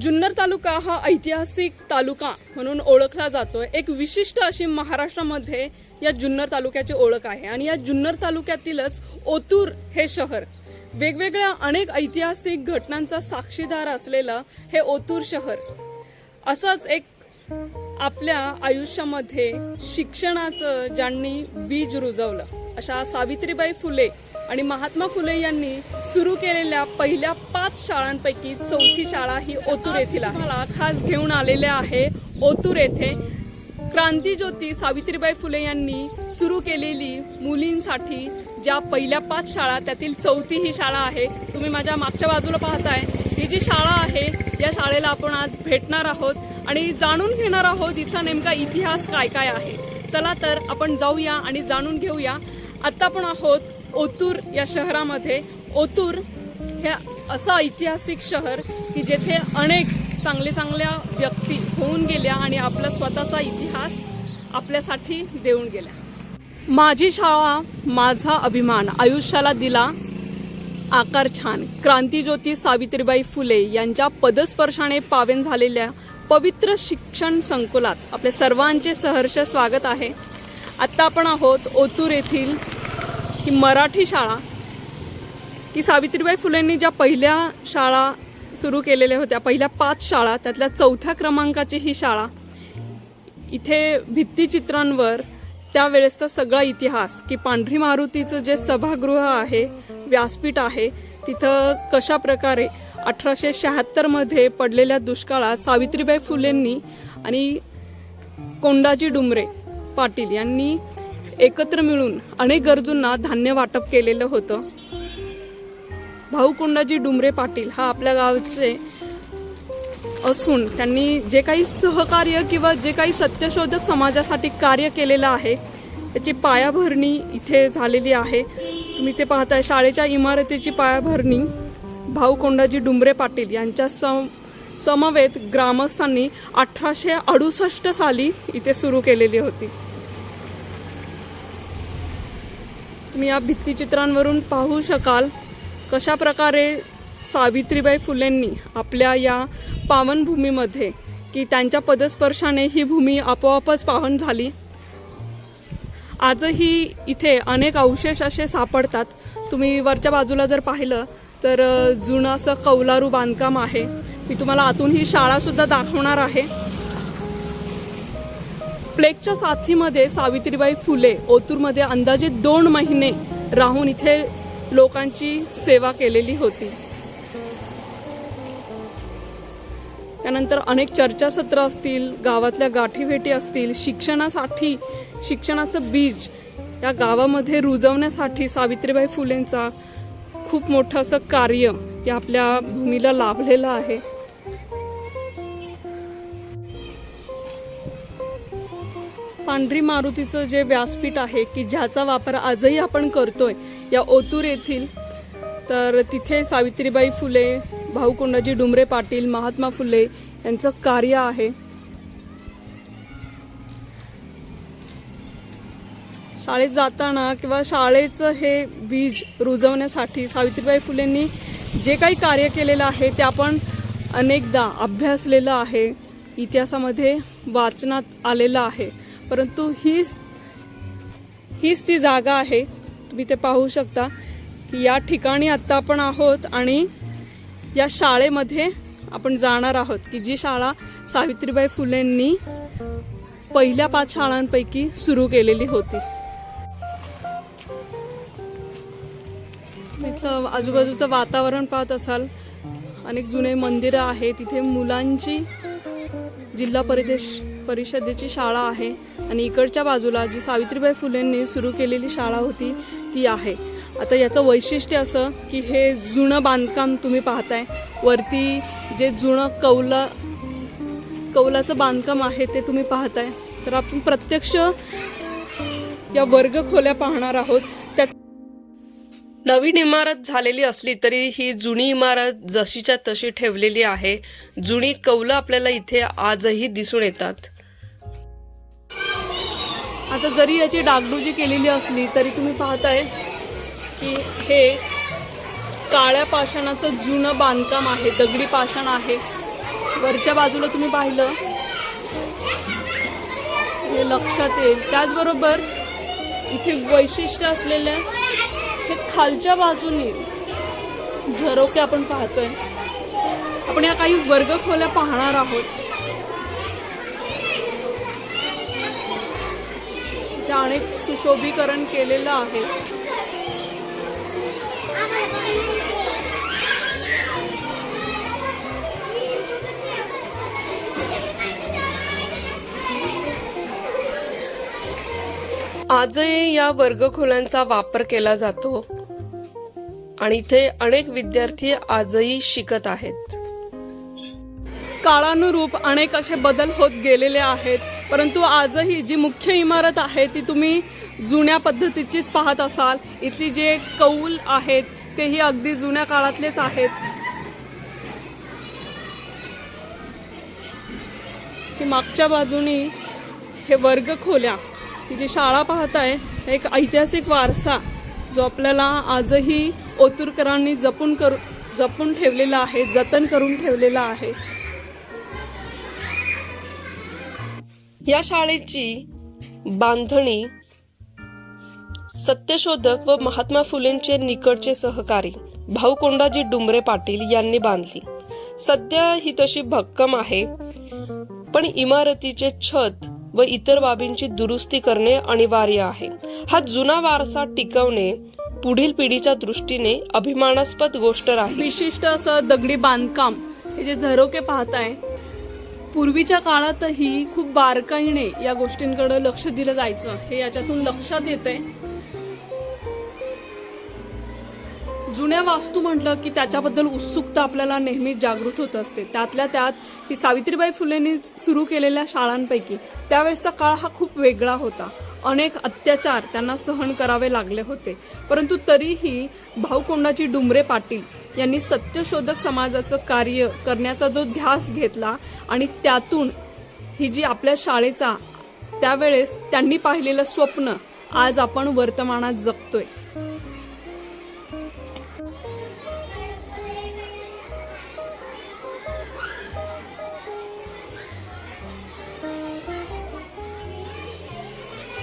जुन्नर तालुका हा ऐतिहासिक तालुका म्हणून ओळखला जातो एक विशिष्ट अशी महाराष्ट्रामध्ये या जुन्नर तालुक्याची ओळख आहे आणि या जुन्नर तालुक्यातीलच ओतूर हे शहर. वेगवेगळ्या अनेक ऐतिहासिक घटनांचा साक्षीदार असलेलं हे ओतूर शहर. असंच एक आपल्या आयुष्यामध्ये शिक्षणाचं ज्यांनी बीज रुजवलं अशा सावित्रीबाई फुले आणि महात्मा फुले यांनी सुरू केलेल्या पहिल्या पाच शाळांपैकी चौथी शाळा ही ओतूर येथील मला खास घेऊन आलेले आहे ओतूर येथे. क्रांतीज्योती सावित्रीबाई फुले यांनी सुरू केलेली मुलींसाठी ज्या पहिल्या पाच शाळा त्यातील चौथी ही शाळा आहे तुम्ही माझ्या मागच्या बाजूला पाहताय. ही जी शाळा आहे या शाळेला आपण आज भेटणार आहोत आणि जाणून घेणार आहोत इथला नेमका इतिहास काय काय आहे. चला तर आपण जाऊया आणि जाणून घेऊया. आत्ता आपण आहोत ओतूर या शहरामध्ये ओतूर हे असं ऐतिहासिक शहर की जेथे अनेक चांगले चांगल्या व्यक्ती होऊन गेल्या आणि आपला स्वतःचा इतिहास आपल्यासाठी देऊन गेल्या. माझी शाळा माझा अभिमान आयुष्याला दिला आकार छान. क्रांतीज्योती सावित्रीबाई फुले यांच्या पदस्पर्शाने पावन झालेल्या पवित्र शिक्षण संकुलात आपले सर्वांचे सहर्ष स्वागत आहे. आत्ता आपण आहोत ओतूर येथील ही मराठी शाळा. की सावित्रीबाई फुलेंनी ज्या पहिल्या शाळा सुरू केलेल्या होत्या पहिल्या पाच शाळा त्यातल्या चौथ्या क्रमांकाची ही शाळा इथे भित्तीचित्रांवर त्यावेळेसचा सगळा इतिहास की पांढरी मारुतीचं जे सभागृह आहे व्यासपीठ आहे तिथं कशा प्रकारे अठराशे शहात्तरमध्ये पडलेल्या दुष्काळात सावित्रीबाई फुलेंनी आणि कोंडाजी डुमरे पाटील यांनी एकत्र मिळून अनेक गरजूंना धान्य वाटप केलेलं होतं. भाऊकुंडाजी डुमरे पाटील हा आपल्या गावचे असून त्यांनी जे काही सहकार्य किंवा जे काही सत्यशोधक समाजासाठी कार्य केलेलं आहे त्याची पायाभरणी इथे झालेली आहे. तुम्ही ते पाहताय शाळेच्या इमारतीची पायाभरणी भाऊ कोंडाजी डुमरे पाटील यांच्या सम समवेत ग्रामस्थांनी अठराशे अडुसष्ट साली इथे सुरू केलेली होती. तुम्ही या भित्तीचित्रांवरून पाहू शकाल कशा प्रकारे सावित्रीबाई फुलेंनी आपल्या या पावनभूमीमध्ये की त्यांच्या पदस्पर्शाने ही भूमी आपोआपच पावन झाली. आजही इथे अनेक अवशेष असे सापडतात. तुम्ही वरच्या बाजूला जर पाहिलं तर जुनं असं कौलारू बांधकाम आहे. मी तुम्हाला आतून ही शाळासुद्धा दाखवणार आहे. प्लेगच्या साथीमध्ये सावित्रीबाई फुले ओतूरमध्ये अंदाजे दोन महिने राहून इथे लोकांची सेवा केलेली होती. त्यानंतर अनेक चर्चासत्र असतील गावातल्या गाठीभेटी असतील शिक्षणासाठी शिक्षणाचं बीज या गावामध्ये रुजवण्यासाठी सावित्रीबाई फुलेंचा खूप मोठं असं कार्य या आपल्या भूमीला लाभलेलं आहे. पांढरी मारुतीचं जे व्यासपीठ आहे की ज्याचा वापर आजही आपण करतोय या ओतूर येथील तर तिथे सावित्रीबाई फुले भाऊ कोंडाजी डुमरे पाटील महात्मा फुले यांचं कार्य आहे. शाळेत जाताना किंवा शाळेचं हे बीज रुजवण्यासाठी सावित्रीबाई फुलेंनी जे काही कार्य केलेलं आहे ते आपण अनेकदा अभ्यासलेलं आहे. इतिहासामध्ये वाचनात आलेलं आहे. परंतु हीच हीच ती जागा आहे. तुम्ही ते पाहू शकता की या ठिकाणी आत्ता आपण आहोत आणि या शाळेमध्ये आपण जाणार आहोत की जी शाळा सावित्रीबाई फुलेंनी पहिल्या पाच शाळांपैकी सुरू केलेली होती. इथलं आजूबाजूचं वातावरण पाहत असाल अनेक जुने मंदिरं आहेत तिथे मुलांची जिल्हा परिदेश परिषदेची शाळा आहे. आणि इकडच्या बाजूला जी सावित्रीबाई फुलेंनी सुरू केलेली शाळा होती ती आहे. आता याचं वैशिष्ट्य असं की हे जुनं बांधकाम तुम्ही पाहताय. वरती जे जुनं कौला कौलाचं बांधकाम आहे ते तुम्ही पाहताय. तर आपण प्रत्यक्ष या वर्ग खोल्या पाहणार आहोत. त्याच नवीन इमारत झालेली असली तरी ही जुनी इमारत जशीच्या तशी ठेवलेली आहे. जुनी कौलं आपल्याला इथे आजही दिसून येतात. आता जरी याची डागडुजी केलेली असली तरी तुम्ही पाहताय की हे काळ्या पाषाणाचं जुनं बांधकाम आहे दगडी पाषाण आहे. वरच्या बाजूला तुम्ही पाहिलं? हे लक्षात येईल. त्याचबरोबर इथे वैशिष्ट्य असलेलं हे खालच्या बाजूने झरोके आपण पाहतोय. आपण या काही वर्गखोल्या पाहणार आहोत. त्या अनेक सुशोभीकरण केलेलं आहे. आजही या वर्गखोल्यांचा वापर केला जातो आणि इथे अनेक विद्यार्थी आजही शिकत आहेत. काळानुरूप अनेक असे बदल होत गेलेले आहेत. परंतु आजही जी मुख्य इमारत आहे ती तुम्ही जुन्या पद्धतीचीच पाहत असाल. इथली जे कौल आहेत तेही अगदी जुन्या काळातलेच आहेत. की मागच्या बाजूनी हे वर्ग खोल्या ही जी शाळा पाहताय एक ऐतिहासिक वारसा जो आपल्याला आजही ओतुरकरांनी जपून करू जपून ठेवलेला आहे जतन करून ठेवलेला आहे. या शाळेची बांधणी सत्यशोधक व महात्मा फुलेंचे निकटचे सहकारी भाऊ कोंडाजी डुंबरे पाटील यांनी बांधली. सध्या ही तशी भक्कम आहे पण इमारतीचे छत व इतर बाबींची दुरुस्ती करणे अनिवार्य आहे. हा जुना वारसा टिकवणे पुढील पिढीच्या दृष्टीने अभिमानास्पद गोष्ट राहील. विशिष्ट असं दगडी बांधकाम हे जे झरोके पाहताय पूर्वीच्या काळातही खूप बारकाईने या गोष्टींकडे लक्ष दिलं जायचं. हे याच्यातून लक्षात येते जुन्या वास्तू म्हटलं की त्याच्याबद्दल उत्सुकता आपल्याला नेहमीच जागृत होत असते. त्यातल्या त्यात ही सावित्रीबाई फुलेंनी सुरू केलेल्या शाळांपैकी त्यावेळेसचा काळ हा खूप वेगळा होता. अनेक अत्याचार त्यांना सहन करावे लागले होते. परंतु तरीही भाऊकोंडाची डुमरे पाटील यांनी सत्यशोधक समाजाचं कार्य करण्याचा जो ध्यास घेतला आणि त्यातून ही जी आपल्या शाळेचा त्यावेळेस त्यांनी पाहिलेलं स्वप्न आज आपण वर्तमानात जगतोय.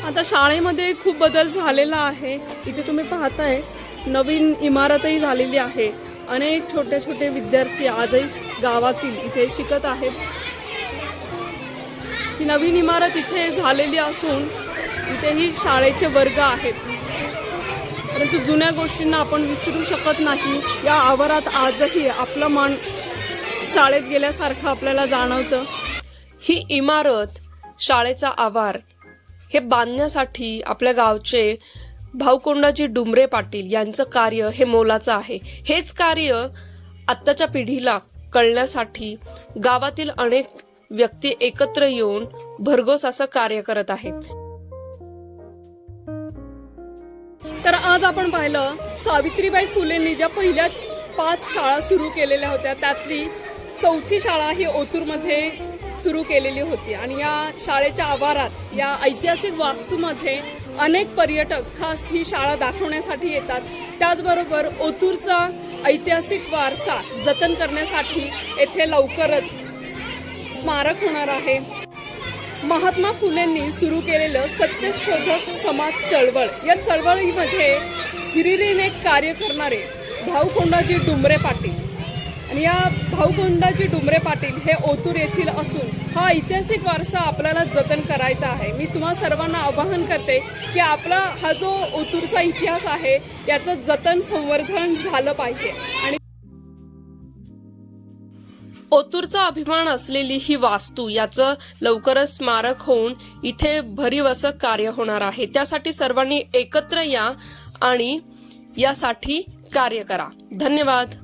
आता शाळेमध्ये खूप बदल झालेला आहे. इथे तुम्ही पाहताय नवीन इमारतही झालेली आहे. अनेक छोटे छोटे विद्यार्थी आजही गावातील इथे शिकत आहेत. ही नवीन इमारत इथे झालेली असून इथेही शाळेचे वर्ग आहेत. परंतु जुन्या गोष्टींना आपण विसरू शकत नाही. या आवारात आजही आपलं मन शाळेत गेल्यासारखं आपल्याला जाणवतं. ही इमारत शाळेचा आवार हे बांधण्यासाठी आपल्या गावचे भाऊकोंडाजी डुमरे पाटील यांचं कार्य हे मोलाचं आहे. हेच कार्य आत्ताच्या पिढीला कळण्यासाठी गावातील अनेक व्यक्ती एकत्र येऊन भरघोस असं कार्य करत आहेत. तर आज आपण पाहिलं सावित्रीबाई फुलेंनी ज्या पहिल्या पाच शाळा सुरू केलेल्या होत्या त्यातली चौथी शाळा ही ओतूरमध्ये सुरू केलेली होती. आणि या शाळेच्या आवारात या ऐतिहासिक वास्तूमध्ये अनेक पर्यटक खास ही शाळा दाखवण्यासाठी येतात. त्याचबरोबर ओतूरचा ऐतिहासिक वारसा जतन करण्यासाठी येथे लवकरच स्मारक होणार आहे. महात्मा फुलेंनी सुरू केलेलं सत्यशोधक समाज चळवळ. या चळवळीमध्ये हिरिरीने कार्य करणारे भाऊकोंडाजी डुमरे पाटील आणि या भाऊकोंडाजी डुमरे पाटील हे ओतूर येथील असून हा ऐतिहासिक वारसा आपल्याला जतन करायचा आहे. मी तुम्हा सर्वांना आवाहन करते की आपला हा जो ओतूरचा इतिहास आहे याचं जतन संवर्धन झालं पाहिजे. आणि ओतूरचा अभिमान असलेली ही वास्तू याचं लवकरच स्मारक होऊन इथे भरीव असं कार्य होणार आहे. त्यासाठी सर्वांनी एकत्र या आणि यासाठी कार्य करा. धन्यवाद.